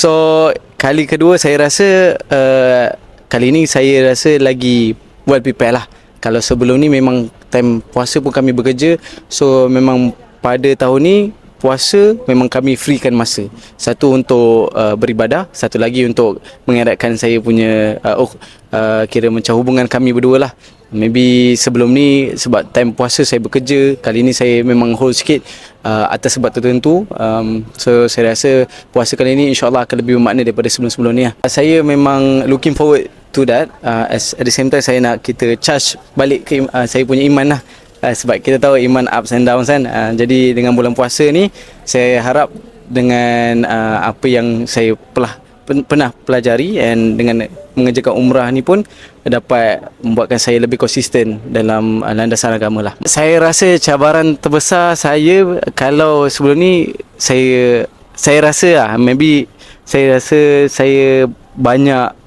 So kali kedua saya rasa uh, kali ni saya rasa lagi well prepared lah. Kalau sebelum ni memang time puasa pun kami bekerja. So memang pada tahun ni puasa memang kami freekan masa. Satu untuk uh, beribadah, satu lagi untuk mengeratkan saya punya uh, oh, uh, kira macam hubungan kami berdua lah. Maybe sebelum ni sebab time puasa saya bekerja, kali ni saya memang hold sikit uh, atas sebab tertentu. Um, so saya rasa puasa kali ni insyaAllah akan lebih bermakna daripada sebelum-sebelum ni lah. Saya memang looking forward to that. Uh, as, at the same time saya nak kita charge balik ke uh, saya punya iman lah. Uh, sebab kita tahu iman ups and downs kan. Uh, jadi dengan bulan puasa ni saya harap dengan uh, apa yang saya telah pen- pernah pelajari and dengan mengerjakan umrah ni pun dapat membuatkan saya lebih konsisten dalam landasan agama lah. Saya rasa cabaran terbesar saya kalau sebelum ni saya saya rasa lah maybe saya rasa saya banyak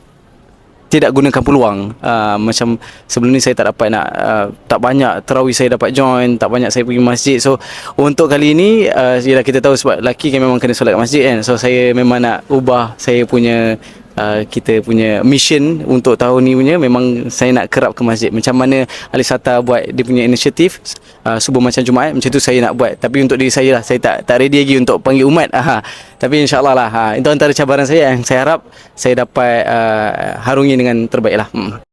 tidak gunakan peluang. Uh, macam sebelum ni saya tak dapat nak uh, tak banyak terawih saya dapat join tak banyak saya pergi masjid. So untuk kali ini uh, yalah kita tahu sebab lelaki kan memang kena solat kat masjid kan. So saya memang nak ubah saya punya Uh, kita punya mission untuk tahun ni punya memang saya nak kerap ke masjid macam mana Ali Sata buat dia punya inisiatif uh, subuh macam Jumaat macam tu saya nak buat tapi untuk diri saya lah saya tak tak ready lagi untuk panggil umat Aha. tapi insyaallah lah ha. itu antara cabaran saya yang saya harap saya dapat uh, harungi dengan terbaik lah hmm.